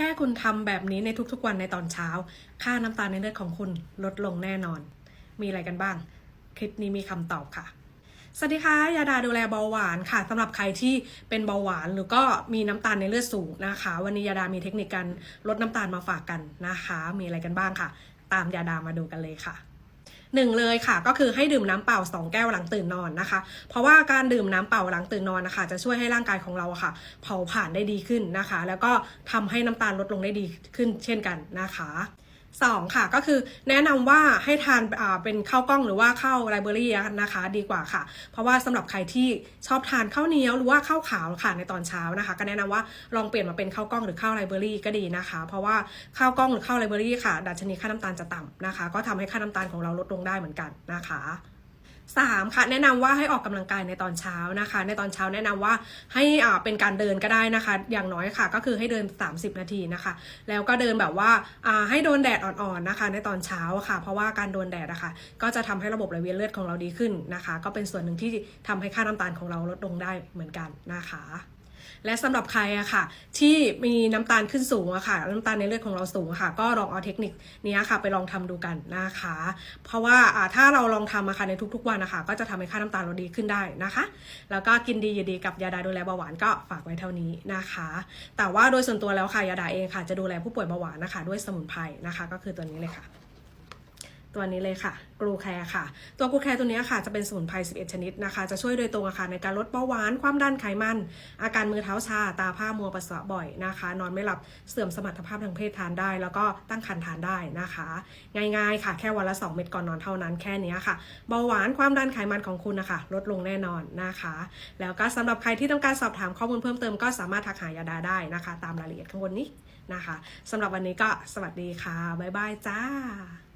แค่คุณทำแบบนี้ในทุกๆวันในตอนเช้า ค่าน้ำตาลในเลือดของคุณลดลงแน่นอน มีอะไรกันบ้าง คลิปนี้มีคำตอบค่ะสวัสดีค่ะยาดาดูแลเบาหวานค่ะสำหรับใครที่เป็นเบาหวานหรือก็มีน้ำตาลในเลือดสูงนะคะ วันนี้ยาดามีเทคนิคการลดน้ำตาลมาฝากกันนะคะ มีอะไรกันบ้างค่ะ ตามยาดามาดูกันเลยค่ะ หนึ่งเลยค่ะ ก็คือให้ดื่มน้ำเปล่า 2 แก้วหลังตื่นนอนนะคะ เพราะว่าการดื่มน้ำเปล่าหลังตื่นนอนนะคะ จะช่วยให้ร่างกายของเราค่ะ เผาผ่านได้ดีขึ้นนะคะ แล้วก็ทำให้น้ำตาลลดลงได้ดีขึ้นเช่นกันนะคะ สองค่ะก็คือแนะนำว่าให้ทานเป็นข้าวกล้องหรือว่าข้าวไรเบอรี่นะคะดีกว่าค่ะ เพราะว่าสำหรับใครที่ชอบทานข้าวเหนียวหรือว่าข้าวขาวค่ะในตอนเช้านะคะ ก็แนะนำว่าลองเปลี่ยนมาเป็นข้าวกล้องหรือข้าวไรเบอรี่ก็ดีนะคะ เพราะว่าข้าวกล้องหรือข้าวไรเบอรี่ค่ะ ดัชนีค่าน้ำตาลจะต่ำนะคะ ก็ทำให้ค่าน้ำตาลของเราลดลงได้เหมือนกันนะคะ สามค่ะแนะนำว่าให้ออกกำลังกายในตอนเช้านะคะ ในตอนเช้าแนะนำว่าให้อ่าเป็นการเดินก็ได้นะคะ อย่างน้อยค่ะ ก็คือให้เดิน 30 นาทีนะคะ แล้วก็เดินแบบว่าอ่าให้โดนแดดอ่อนๆนะคะ ในตอนเช้าค่ะ เพราะว่าการโดนแดดนะคะก็จะทำให้ระบบไหลเวียนเลือดของเราดีขึ้นนะคะ ก็เป็นส่วนหนึ่งที่ทำให้ค่าน้ำตาลของเราลดลงได้เหมือนกันนะคะ และสำหรับใครอะค่ะ ที่มีน้ำตาลขึ้นสูงอะค่ะ น้ำตาลในเลือดของเราสูงค่ะ ก็ลองเอาเทคนิคนี้ค่ะ ไปลองทำดูกันนะคะ เพราะว่าอ่าถ้าเราลองทำอะค่ะในทุกๆวันนะคะก็จะทำให้ค่าน้ำตาลเราดีขึ้นได้นะคะ แล้วก็กินดีอยู่ดีกับยาดาดูแลเบาหวานก็ฝากไว้เท่านี้นะคะ แต่ว่าโดยส่วนตัวแล้วค่ะยาดาเองค่ะจะดูแลผู้ป่วยเบาหวานนะคะ ด้วยสมุนไพรนะคะ ก็คือตัวนี้เลยค่ะ ตัวนี้เลยค่ะกรูแคร์ค่ะ ตัวกรูแคร์ตัวนี้ค่ะจะเป็นสมุนไพร 11 ชนิดนะคะ จะช่วยโดยตรงค่ะในการลดเบาหวาน ความดันไขมัน อาการมือเท้าชา ตาผ้ามัวปัสสาวะบ่อยนะคะ นอนไม่หลับเสื่อมสมรรถภาพทางเพศทานได้ แล้วก็ตั้งครรภ์ทานได้นะคะ ง่ายๆค่ะ แค่วันละ 2 เม็ดก่อนนอนเท่านั้นแค่นี้ค่ะ เบาหวานความดันไขมันของคุณนะคะลดลงแน่นอนนะคะ แล้วก็สำหรับใครที่ต้องการสอบถามข้อมูลเพิ่มเติมก็สามารถทักหายาดาได้นะคะ ตามรายละเอียดข้างบนนี้นะคะสำหรับวันนี้ก็สวัสดีค่ะ บ๊ายบายจ้า